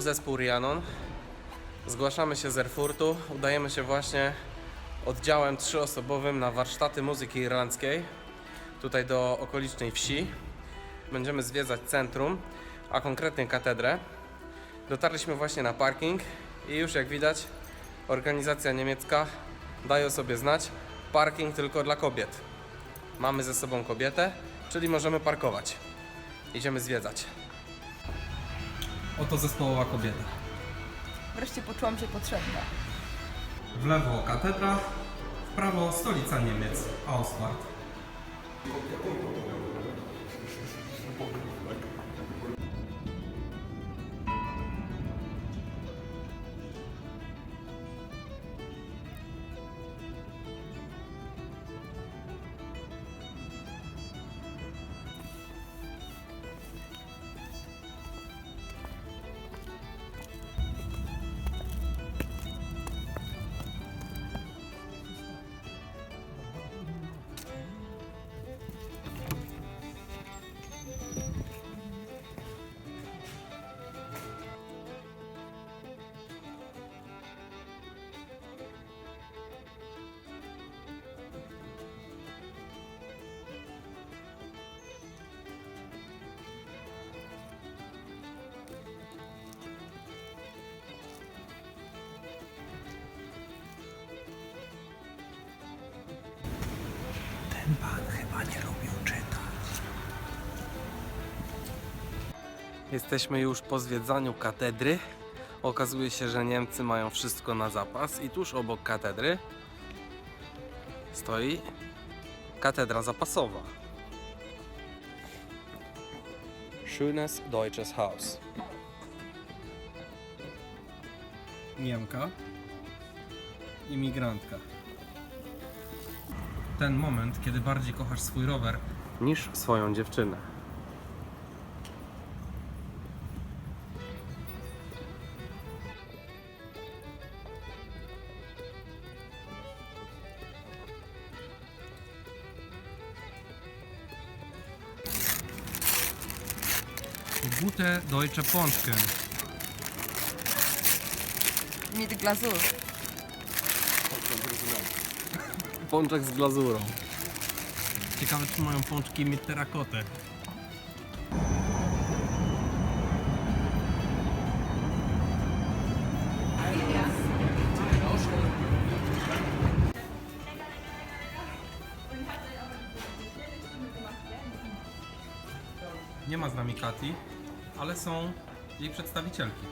Zespół Rianon. Zgłaszamy się z Erfurtu. Udajemy się właśnie oddziałem trzyosobowym na warsztaty muzyki irlandzkiej. Tutaj do okolicznej wsi. Będziemy zwiedzać centrum, a konkretnie katedrę. Dotarliśmy właśnie na parking i już jak widać organizacja niemiecka daje sobie znać parking tylko dla kobiet. Mamy ze sobą kobietę, czyli możemy parkować. Idziemy zwiedzać. Oto zespołowa kobieta. Wreszcie poczułam się potrzebna. W lewo katedra, w prawo stolica Niemiec, Auswart. Ten pan chyba nie lubił czytać. Jesteśmy już po zwiedzaniu katedry. Okazuje się, że Niemcy mają wszystko na zapas i tuż obok katedry stoi katedra zapasowa. Schönes deutsches Haus. Niemka, imigrantka. Ten moment, kiedy bardziej kochasz swój rower niż swoją dziewczynę. Gute deutsche Pączkę. Mit glazur. Pączek z glazurą. Ciekawe, czy mają pączki mieć terakotę. Nie ma z nami Kati, ale są jej przedstawicielki.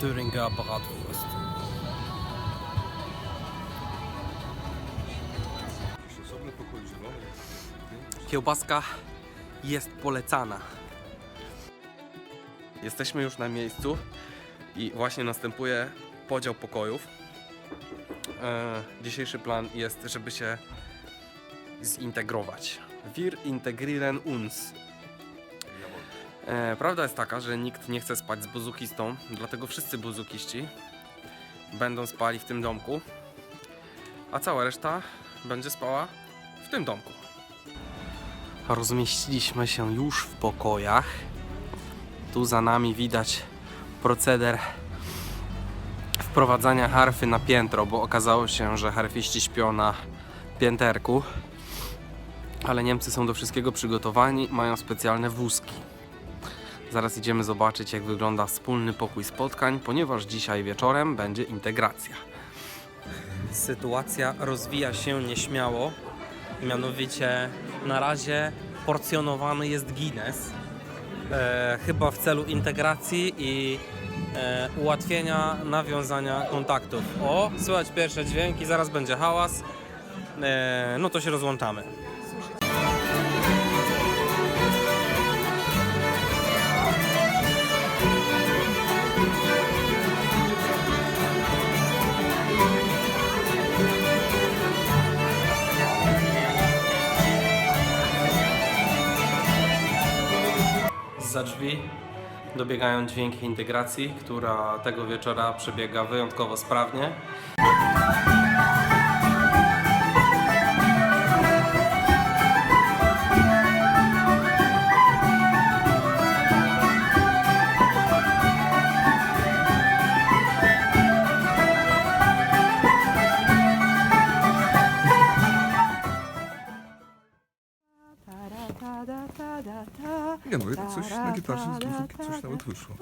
Thüringer Bratwurst. Kiełbaska jest polecana. Jesteśmy już na miejscu i właśnie następuje podział pokojów. E, dzisiejszy plan jest, żeby się zintegrować. Wir integrieren uns. E, prawda jest taka, że nikt nie chce spać z buzukistą, dlatego wszyscy buzukiści będą spali w tym domku, a cała reszta będzie spała w tym domku. Rozmieściliśmy się już w pokojach. Tu za nami widać proceder wprowadzania harfy na piętro, bo okazało się, że harfiści śpią na pięterku. Ale Niemcy są do wszystkiego przygotowani, mają specjalne wózki. Zaraz idziemy zobaczyć, jak wygląda wspólny pokój spotkań, ponieważ dzisiaj wieczorem będzie integracja. Sytuacja rozwija się nieśmiało. Mianowicie na razie porcjonowany jest Guinness. E, chyba w celu integracji i e, ułatwienia nawiązania kontaktów. O, słychać pierwsze dźwięki, zaraz będzie hałas. E, no to się rozłączamy. Za drzwi Dobiegają dźwięki integracji, która tego wieczora przebiega wyjątkowo sprawnie. Nie no, coś na gitarze coś nawet wyszło.